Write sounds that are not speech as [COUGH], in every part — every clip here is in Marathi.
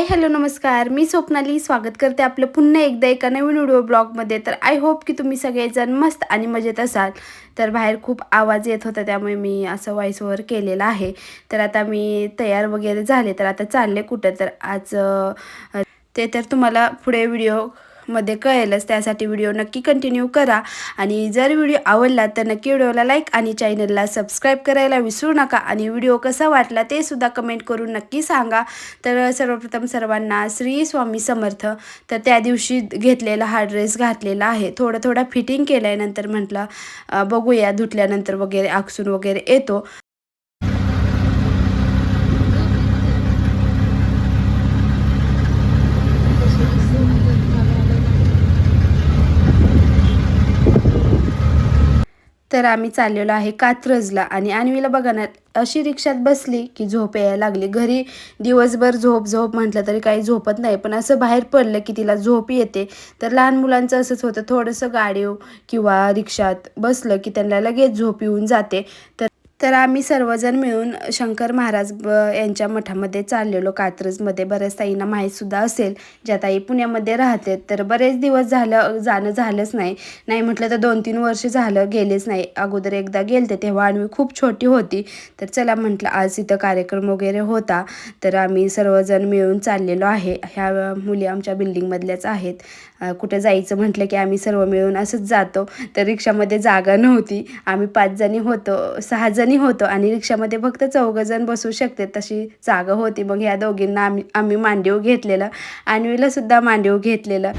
हाय हॅलो नमस्कार. मी स्वप्नाली. स्वागत करते आपलं पुन्हा एकदा एका नवीन व्हिडिओ ब्लॉगमध्ये. तर आय होप की तुम्ही सगळेजण मस्त आणि मजेत असाल. तर बाहेर खूप आवाज येत होता त्यामुळे मी असं व्हॉइस ओव्हर केलेलं आहे. तर आता मी तयार वगैरे झाले तर आता चालले कुठं? तर आज ते तर तुम्हाला पुढे व्हिडिओ मध्ये कळेलच. त्यासाठी व्हिडिओ नक्की कंटिन्यू करा. आणि जर व्हिडिओ आवडला तर नक्की व्हिडिओला लाईक आणि चॅनलला सबस्क्राईब करायला विसरू नका. आणि व्हिडिओ कसा वाटला ते सुद्धा कमेंट करून नक्की सांगा. तर सर्वप्रथम सर्वांना श्री स्वामी समर्थ. तर त्या दिवशी घेतलेला हा ड्रेस घातलेला आहे. थोडं थोडा फिटिंग केलं आहे नंतर म्हटलं बघूया. धुतल्यानंतर वगैरे आकसून वगैरे येतो. तर आम्ही चाललेलो आहे कात्रजला. आणि अन्वीला बघा ना अशी रिक्षात बसली की झोप यायला लागली. घरी दिवसभर झोप झोप म्हटलं तरी काही झोपत नाही. पण असं बाहेर पडलं की तिला झोप येते. तर लहान मुलांचं असंच होतं थोडंसं गाडीव किंवा रिक्षात बसलं की त्यांना लगेच झोप येऊन जाते. तर तर आम्ही सर्वजण मिळून शंकर महाराज ब यांच्या मठामध्ये चाललेलो. कात्रजमध्ये बऱ्याच ताईंना माहीतसुद्धा असेल. ज्या ताई पुण्यामध्ये राहते तर बरेच दिवस झालं जाणं झालंच नाही. नाही म्हटलं तर दोन तीन वर्ष झालं गेलेच नाही. अगोदर एकदा गेलते तेव्हा आम्ही खूप छोटी होती. तर चला म्हटलं आज इथं कार्यक्रम वगैरे होता. तर आम्ही सर्वजण मिळून चाललेलो आहे. ह्या मुली आमच्या बिल्डिंगमधल्याच आहेत. कुठं जायचं म्हटलं की आम्ही सर्व मिळून असंच जातो. तर रिक्षामध्ये जागा नव्हती. आम्ही पाच जणी होतो. सहा जणी होतो आणि रिक्षामध्ये फक्त चौघं जण बसू शकते तशी जागा होती. मग ह्या दोघींना आम्ही आम्ही मांडीव घेतलेलं. अन्वीला सुद्धा मांडीव घेतलेलं.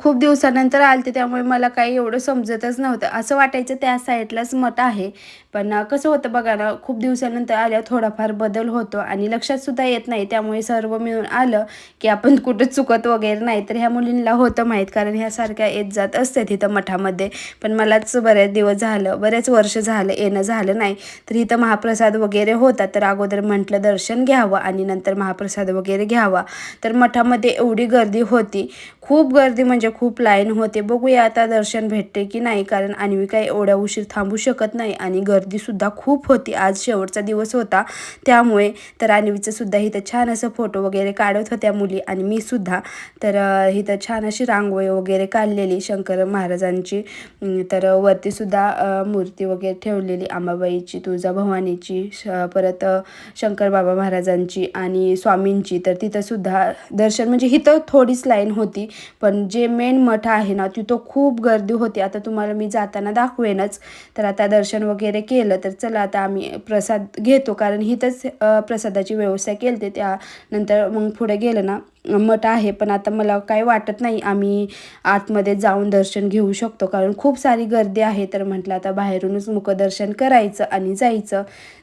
खूप दिवसानंतर आलते त्यामुळे मला काही एवढं समजतच नव्हतं. असं वाटायचं त्या साईडलाच मठ आहे. पण कसं होतं बघा ना खूप दिवसानंतर आल्यावर थोडाफार बदल होतो आणि लक्षात सुद्धा येत नाही. त्यामुळे सर्व मिळून आलं की आपण कुठं चुकत वगैरे नाही. तर ह्या मुलींना होतं माहीत कारण ह्या सारख्या येत जात असते तिथं मठामध्ये. पण मलाच बऱ्याच दिवस झालं बरेच वर्ष झालं येणं झालं नाही. तर इथं महाप्रसाद वगैरे होता तर अगोदर म्हटलं दर्शन घ्यावं आणि नंतर महाप्रसाद वगैरे घ्यावा. तर मठामध्ये एवढी गर्दी होती. खूप गर्दी म्हणजे खूप लाईन होते. बघूया आता दर्शन भेटते की नाही कारण अन्विका एवढ्या उशीर थांबू शकत नाही आणि गर्दीसुद्धा खूप होती. आज शेवटचा दिवस होता त्यामुळे तर अन्वीचं सुद्धा इथं छान असं फोटो वगैरे काढत होत्या मुली आणि मी सुद्धा. तर इथं छान अशी रांगोळी वगैरे काढलेली शंकर महाराजांची. तर वरतीसुद्धा मूर्ती वगैरे ठेवलेली अंबाबाईची तुळजाभवानीची श परत शंकर बाबा महाराजांची आणि स्वामींची. तर तिथंसुद्धा दर्शन म्हणजे इथं थोडीच लाईन होती. पण जे मेन मठ आहे ना तिथं खूप गर्दी होती. आता तुम्हाला मी जाताना दाखवेनच. तर आता दर्शन वगैरे केलं तर चला आता आम्ही प्रसाद घेतो. कारण इथंच प्रसादाची व्यवस्था केली त्या त्यानंतर मग पुढे गेलं ना मठ आहे पण आता मला काय वाटत नाही आम्ही आतमध्ये जाऊन दर्शन घेऊ शकतो. कारण खूप सारी गर्दी आहे तर म्हटलं आता बाहेरूनच मुखदर्शन करायचं आणि जायचं.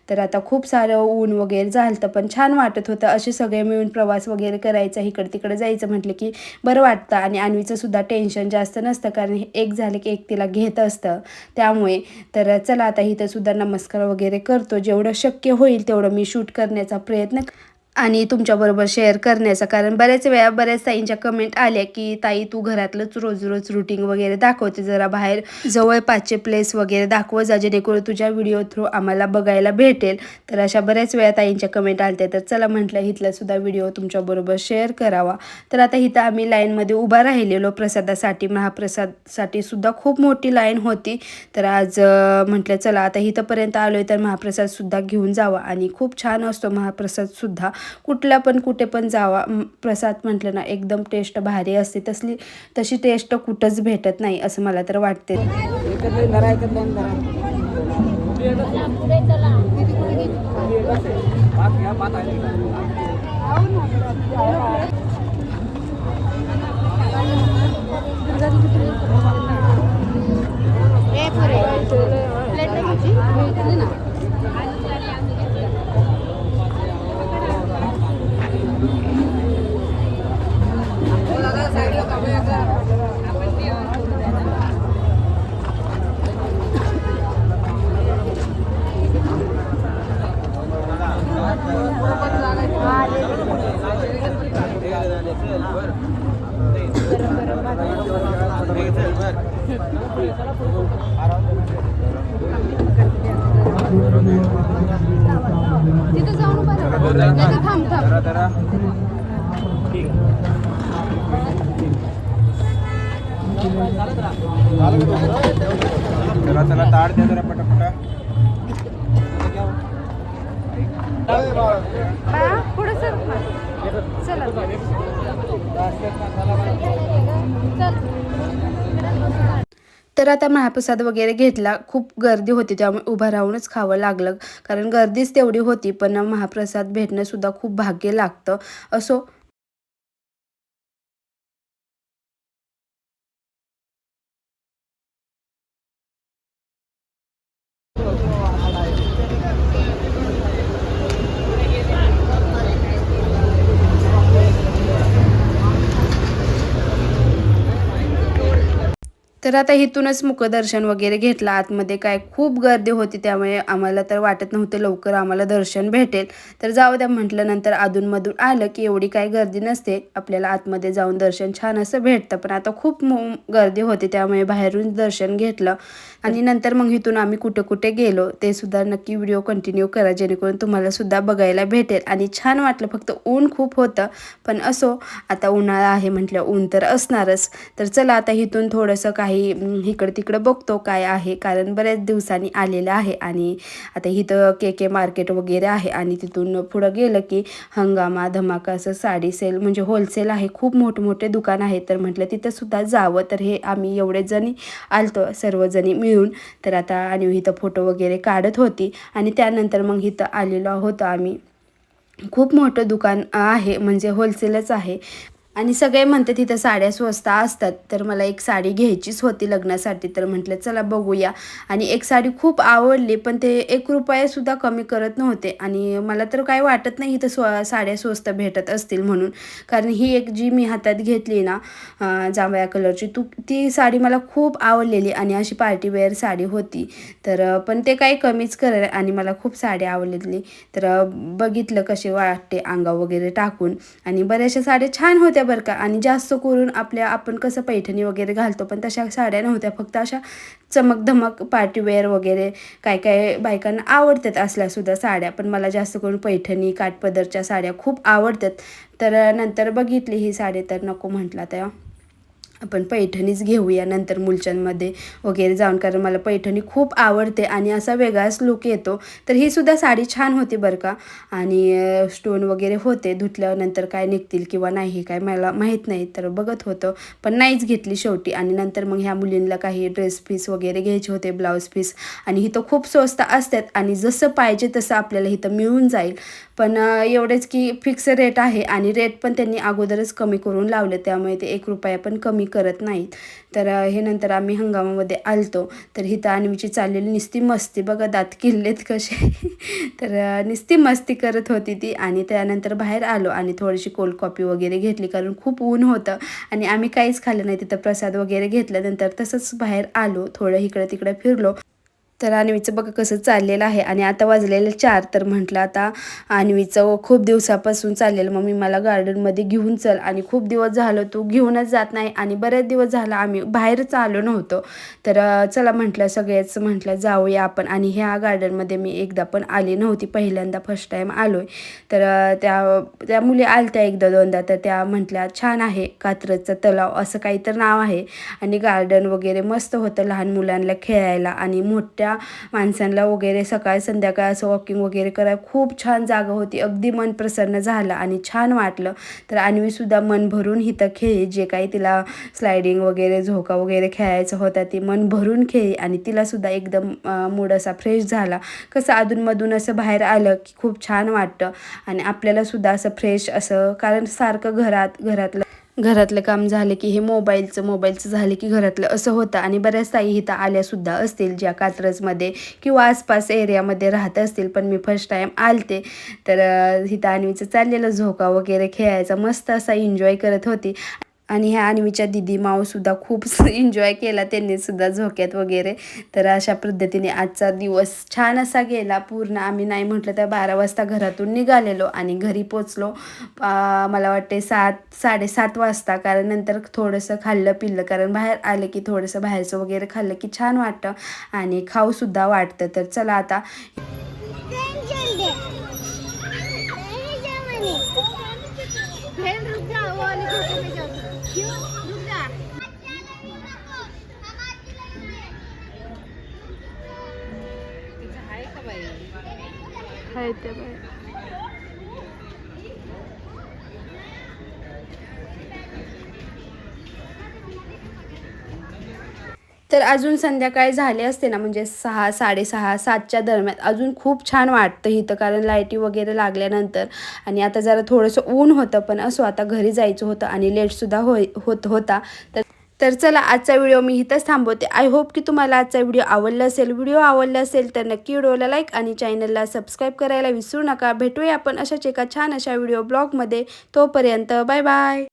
तर आता खूप सारं ऊन वगैरे झालं पण छान वाटत होतं. असे सगळे मिळून प्रवास वगैरे करायचा इकडे तिकडे जायचं म्हटलं की बरं वाटतं. आणि अन्वीचं सुद्धा टेन्शन जास्त नसतं कारण हे एक झालं की एक तिला घेत असतं. त्यामुळे तर चला आता इथं सुद्धा नमस्कार वगैरे करतो. जेवढं शक्य होईल तेवढं मी शूट करण्याचा प्रयत्न आणि तुमच्याबरोबर शेअर करण्याचा कारण बऱ्याच वेळा बऱ्याच ताईंच्या कमेंट आल्या की ताई तू घरातलंच रोज रोज रुटीन वगैरे दाखवते जरा बाहेर जवळपासचे प्लेस वगैरे दाखव जा जेणेकरून तुझ्या व्हिडिओ थ्रू आम्हाला बघायला भेटेल. तर अशा बऱ्याच वेळा ताईंच्या कमेंट आल्या तर चला म्हटलं इथला सुद्धा व्हिडिओ तुमच्याबरोबर शेअर करावा. तर आता इथं आम्ही लाईनमध्ये उभा राहिलेलो. प्रसादासाठी महाप्रसादसाठी सुद्धा खूप मोठी लाईन होती. तर आज म्हटलं चला आता इथंपर्यंत आहे तर महाप्रसादसुद्धा घेऊन जावा. आणि खूप छान असतो महाप्रसादसुद्धा कुठल्या पण कुठे पण जावा. प्रसाद म्हटलं ना एकदम टेस्ट भारी असते. तसली तशी टेस्ट कुठंच भेटत नाही असं मला तर वाटते. तिथं जाऊन थांब चला चला ताड द्या जरा पटापटा पुढे सर चला तर आता महाप्रसाद वगैरे घेतला. खूप गर्दी होती त्यामुळे उभं राहूनच खावं लागलं. कारण गर्दीच तेवढी होती पण महाप्रसाद भेटणं सुद्धा खूप भाग्य लागतं. असो तर आता इथूनच मुखदर्शन वगैरे घेतलं. आतमध्ये काय खूप गर्दी होती त्यामुळे आम्हाला तर वाटत नव्हतं लवकर आम्हाला दर्शन भेटेल. तर जाऊ द्या म्हटलं नंतर अधूनमधून आलं की एवढी काय गर्दी नसते. आपल्याला आतमध्ये जाऊन दर्शन छान असं भेटतं. पण आता खूप मो- गर्दी होती त्यामुळे बाहेरून दर्शन घेतलं. आणि नंतर मग इथून आम्ही कुठे कुठे गेलो ते सुद्धा नक्की व्हिडिओ कंटिन्यू करा जेणेकरून तुम्हाला सुद्धा बघायला भेटेल. आणि छान वाटलं फक्त ऊन खूप होतं पण असो आता उन्हाळा आहे म्हटलं ऊन तर असणारच. तर चला आता इथून थोडंसं काही इकडं तिकडं बघतो काय आहे कारण बऱ्याच दिवसांनी आलेलं आहे. आणि आता इथं के के मार्केट वगैरे आहे आणि तिथून पुढं गेलं की हंगामा धमाका असं साडी सेल म्हणजे होलसेल आहे. खूप मोठमोठे दुकान आहे तर म्हटलं तिथंसुद्धा जावं. तर हे आम्ही एवढे जणी आलतो सर्वजणी मिळून. तर आता आणि इथं फोटो वगैरे काढत होती. आणि त्यानंतर मग इथं आलेलो होतो आम्ही. खूप मोठं दुकान आहे म्हणजे होलसेलच आहे. आणि सगळे म्हणते तिथं साड्या स्वस्त असतात तर मला एक साडी घ्यायचीच होती लग्नासाठी तर म्हटलं चला बघूया. आणि एक साडी खूप आवडली पण ते एक रुपयासुद्धा कमी करत नव्हते. आणि मला तर काय वाटत नाही इथं स्व साड्या स्वस्त भेटत असतील म्हणून. कारण ही एक जी मी हातात घेतली ना जांभळ्या कलरची तू ती साडी मला खूप आवडलेली आणि अशी पार्टीवेअर साडी होती. तर पण ते काही कमीच कर आणि मला खूप साडी आवडलेली तर बघितलं कसे वाटते अंगा वगैरे टाकून. आणि बऱ्याचशा साड्या छान होत्या बरं का. आणि जास्त करून आपल्या आपण कसं पैठणी वगैरे घालतो पण तशा साड्या नव्हत्या. फक्त अशा चमकधमक पार्टीवेअर वगैरे काय काय बायकांना आवडतात असल्यासुद्धा साड्या. पण मला जास्त करून पैठणी काठपदरच्या साड्या खूप आवडतात. तर नंतर बघितली ही साडी तर नको म्हटला त्या. आपण पैठणीच घेऊया नंतर मुलच्यांमध्ये वगैरे जाऊन कारण मला पैठणी खूप आवडते आणि असा वेगळाच लुक येतो. तर ही सुद्धा साडी छान होती बरं का. आणि स्टोन वगैरे होते धुतल्यानंतर काय निघतील किंवा नाही काय मला माहीत नाही तर बघत होतं. पण नाहीच घेतली शेवटी आणि नंतर मग ह्या मुलींना काही ड्रेस पीस वगैरे घ्यायचे होते ब्लाऊज पीस आणि इथं खूप स्वस्त असतात आणि जसं पाहिजे तसं आपल्याला इथं मिळून जाईल. पण एवढेच की फिक्स रेट आहे आणि रेट पण त्यांनी अगोदरच कमी करून लावले त्यामुळे ते एक रुपया पण कमी करत नाहीत. तर हे नंतर आम्ही हंगामामध्ये आलतो. तर हिथं आणवीची चाललेली निस्ती मस्ती. बघा दात किल्लेत कसे. [LAUGHS] तर नुसती निस्ती मस्ती करत होती ती आणि त्यानंतर बाहेर आलो आणि थोडीशी कोल्ड कॉफी वगैरे घेतली. कारण खूप ऊन होतं आणि आम्ही काहीच खाल्लं नाही. तिथं प्रसाद वगैरे घेतल्यानंतर तसंच बाहेर आलो. थोडं इकडं तिकडं फिरलो. तर आणवीचं बघा कसं चाललेलं आहे. आणि आता वाजलेलं चार तर म्हटलं आता आणवीचं खूप दिवसापासून चाललेलं. मम्मी मला गार्डनमध्ये घेऊन चल. आणि खूप दिवस झालं तू घेऊनच जात नाही. आणि बरेच दिवस झाला आम्ही बाहेरच आलो नव्हतो. तर चला म्हटलं सगळ्याच म्हटलं जाऊया आपण. आणि ह्या गार्डनमध्ये मी एकदा पण आली नव्हती. पहिल्यांदा फर्स्ट टाईम आलो आहे तर त्या त्या मुली आलत्या एकदा दोनदा. तर त्या म्हटल्या छान आहे कात्रजचा तलाव. असं काही तर नाव आहे. आणि गार्डन वगैरे मस्त होतं लहान मुलांना खेळायला. आणि मोठ्या त्या माणसांना वगैरे सकाळ संध्याकाळ असं वॉकिंग वगैरे करायला खूप छान जागा होती. अगदी मन प्रसन्न झालं आणि छान वाटलं. तर अन्वीसुद्धा मन भरून हिथं खेळी. जे काही तिला स्लायडिंग वगैरे झोका वगैरे खेळायचं होता ती मन भरून खेळी आणि तिलासुद्धा एकदम मूड असा फ्रेश झाला. कसं अधूनमधून असं बाहेर आलं की खूप छान वाटतं आणि आपल्यालासुद्धा असं फ्रेश असं कारण सारखं घरात घरातलं घरातलं काम झालं की हे मोबाईलचं मोबाईलचं झालं की घरातलं असं होतं. आणि बऱ्याच ताई इथं आल्यासुद्धा असतील ज्या कात्रजमध्ये किंवा आसपास एरियामध्ये राहत असतील. पण मी फर्स्ट टाईम आलते. तर हिथं आणवीचं चाललेलं झोका वगैरे खेळायचा मस्त असा एन्जॉय करत होती. आणि ह्या आणवीच्या दिदी माऊसुद्धा खूप [LAUGHS] एन्जॉय केला त्यांनीसुद्धा झोक्यात वगैरे. तर अशा पद्धतीने आजचा दिवस छान असा गेला. पूर्ण आम्ही नाही म्हटलं तर बारा वाजता घरातून निघालेलो आणि घरी पोचलो. मला वाटते सात साडेसात वाजता. कारण नंतर थोडंसं खाल्लं पिल्लं. कारण बाहेर आलं की थोडंसं बाहेरचं वगैरे खाल्लं की छान वाटतं. आणि खाऊसुद्धा वाटतं. तर चला आता. तर अजून संध्याकाळी झाले असते ना म्हणजे सहा साडेसहा सातच्या दरम्यान. अजून खूप छान वाटतं इथं कारण लाईटी वगैरे लागल्यानंतर. आणि आता जरा थोडंसं ऊन होतं पण असो आता घरी जायचं होतं आणि लेटसुद्धा होय होत होता. तर तर चला आजचा व्हिडिओ मी इथंच थांबवते. आय होप की तुम्हाला आजचा व्हिडिओ आवडला असेल. व्हिडिओ आवडला असेल तर नक्की व्हिडिओला लाईक आणि चॅनलला सबस्क्राईब करायला विसरू नका. भेटूया आपण अशाच एका छान अशा व्हिडिओ ब्लॉगमध्ये तोपर्यंत बाय बाय